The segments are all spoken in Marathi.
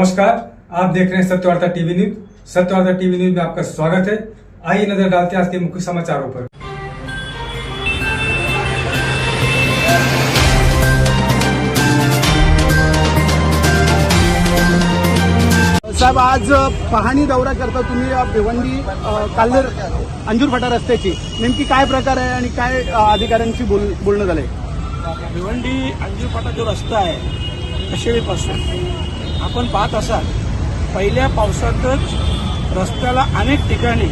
नमस्कार आप देख रहे हैं Satyavarta TV news. Satyavarta TV news में आपका स्वागत है। आइए नजर डालते हैं आज के मुख्य समाचारों पर। साहेब आज पाहणी दौरा करता तुम्ही या भिवंडी अ, काल्हेर अंजूर फाटा रस्त्याची. नेमकी काय प्रकार आहे आणि काय अधिकाऱ्यांशी बोल बोलणं झालंय? भिवंडी अंजूरपाटा जो रस्ता आहे कशेळीपासून आपण पाहत असाल पहिल्या पावसातच रस्त्याला अनेक ठिकाणी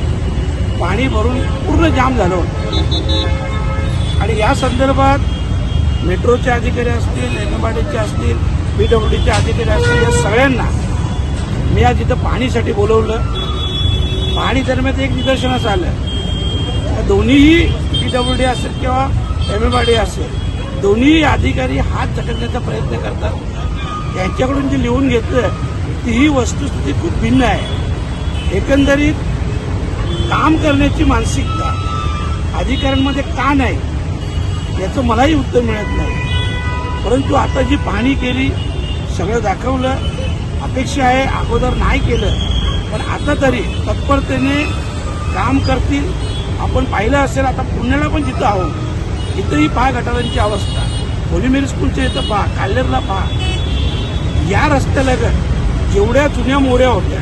पाणी भरून पूर्ण जाम झालं होतं. आणि या संदर्भात मेट्रोचे अधिकारी असतील एमएमआरडीचे असतील पीडब्ल्यूडीचे अधिकारी असतील या सगळ्यांना मी आज इथं पाणीसाठी बोलवलं. पाणी दरम्यान एक निदर्शनास आलं. तर दोन्हीही पीडब्ल्यूडी असेल किंवा एमएमआरडी असेल दोन्ही अधिकारी हात झटकण्याचा प्रयत्न करतात. यांच्याकडून जे लिहून घेतलं ती ही वस्तुस्थिती खूप भिन्न आहे. एकंदरीत काम करण्याची मानसिकता अधिकाऱ्यांमध्ये का नाही याचं मलाही उत्तर मिळत नाही. परंतु आता जी पाहणी केली सगळं दाखवलं अपेक्षा आहे अगोदर नाही केलं पण आता तरी तत्परतेने काम करतील. आपण पाहिलं असेल आता पुण्याला पण जिथं आहोत इथंही पहा गटारांची अवस्था. होलीमेरी स्कूलच्या इथं पहा काल्लेरला पहा. या रस्त्याला जेवढ्या जुन्या मोऱ्या होत्या.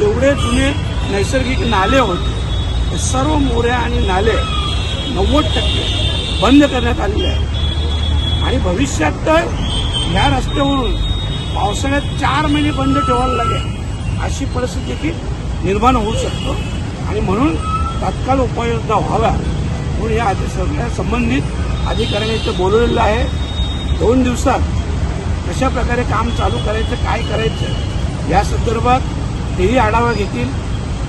तेवढे जुने नैसर्गिक नाले होते. सर्व मोऱ्या आणि नाले नव्वद टक्के बंद करण्यात आलेले आहे आणि भविष्यात तर ह्या रस्त्यावरून पावसाळ्यात चार महिने बंद ठेवायला लागेल अशी परिस्थिती देखील निर्माण होऊ शकतो. आणि म्हणून तात्काळ उपाययोजना व्हाव्या म्हणून या आधी सगळ्या संबंधित अधिकाऱ्यांनी इथं बोलवलेलं आहे. दोन दिवसात कशा प्रकारे काम चालू करायचं काय करायचं या संदर्भात तेही आढावा घेतील.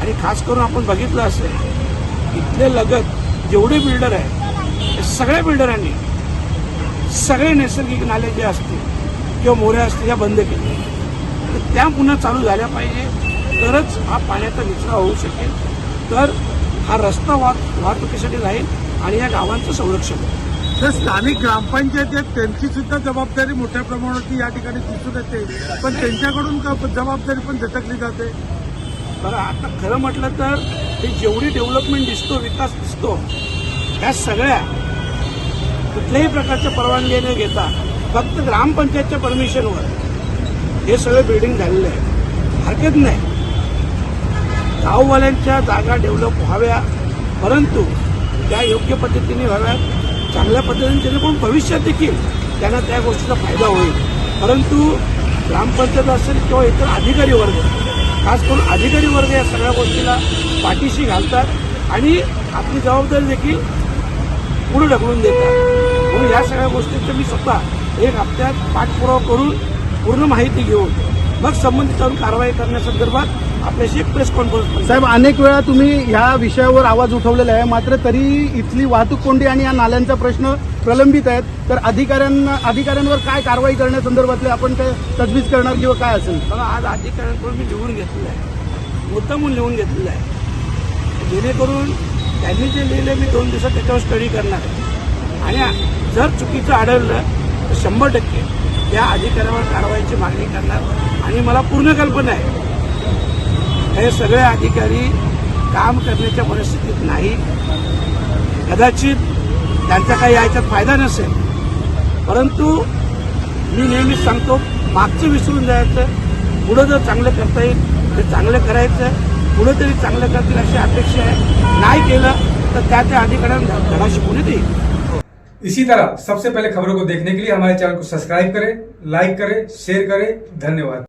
आणि खास करून आपण बघितलं असेल इथले लगत जेवढे बिल्डर आहेत त्या सगळ्या बिल्डरांनी सगळे नैसर्गिक नाले जे असतील किंवा मोऱ्या असतील या बंद केल्या. तर त्या पुन्हा चालू झाल्या पाहिजे. तरच हा पाण्याचा निचरा होऊ शकेल. तर हा रस्ता वाहत वाहतुकीसाठी राहील आणि या गावांचं संरक्षण होईल. तर स्थानिक ग्रामपंचायत आहेत त्यांची सुद्धा जबाबदारी मोठ्या प्रमाणात या ठिकाणी दिसून येते. पण त्यांच्याकडून का जबाबदारी पण झटकली जाते? बरं आता खरं म्हटलं तर हे जेवढी डेव्हलपमेंट दिसतो विकास दिसतो त्या सगळ्या कुठल्याही प्रकारच्या परवानगी न घेता फक्त ग्रामपंचायतच्या परमिशनवर हे सगळं बिल्डिंग झालेलं आहे. हरकत नाही. गाववाल्यांच्या जागा डेव्हलप व्हाव्या परंतु त्या योग्य पद्धतीने व्हाव्यात. चांगल्या पद्धतीने जेणेकरून भविष्यात देखील त्यांना त्या गोष्टीचा फायदा होईल. परंतु ग्रामपंचायत असेल किंवा इतर अधिकारी वर्ग खास करून अधिकारी वर्ग या सगळ्या गोष्टीला पाठीशी घालतात आणि आपली जबाबदारी देखील पुढे ढकलून देतात. म्हणून या सगळ्या गोष्टींचं मी स्वतः एक हप्त्यात पाठपुरावा करून पूर्ण माहिती घेऊन मग संबंधितांवर कारवाई करण्यासंदर्भात आपल्याशी एक प्रेस कॉन्फरन्स साहेब अनेक वेळा तुम्ही ह्या विषयावर आवाज उठवलेला आहे. मात्र तरी इथली वाहतूक कोंडी आणि या नाल्यांचा प्रश्न प्रलंबित आहेत. तर अधिकाऱ्यांना अधिकाऱ्यांवर काय कारवाई करण्यासंदर्भातले आपण काय तजवीज करणार किंवा काय असेल? बघा आज अधिकाऱ्यांकडून मी लिहून घेतलेलं आहे. मुद्दामून लिहून घेतलेलं आहे. जेणेकरून त्यांनी जे लिहिलं मी दोन दिवसात त्याच्यावर स्टडी करणार आहे. आणि जर चुकीचं आढळलं तर शंभर टक्के त्या अधिकाऱ्यावर कारवाईची मागणी करणार. आणि मला पूर्ण कल्पना आहे. हे सगळे अधिकारी काम करण्याच्या परिस्थितीत नाही. कदाचित त्यांचा काही याच्यात फायदा नसेल. परंतु मी नेहमी सांगतो मागचं विसरून जायचं पुढं जर चांगलं करता येईल ते चांगलं करायचं. पुढं तरी चांगलं करतील अशी अपेक्षा आहे नाही केलं तर त्या त्या अधिकाऱ्यांना धडा शिकवण्यात देईल? इसी तरह सबसे पहले खबरों को देखने के लिए हमारे चैनल को सब्सक्राइब करें लाइक करें शेयर करें. धन्यवाद.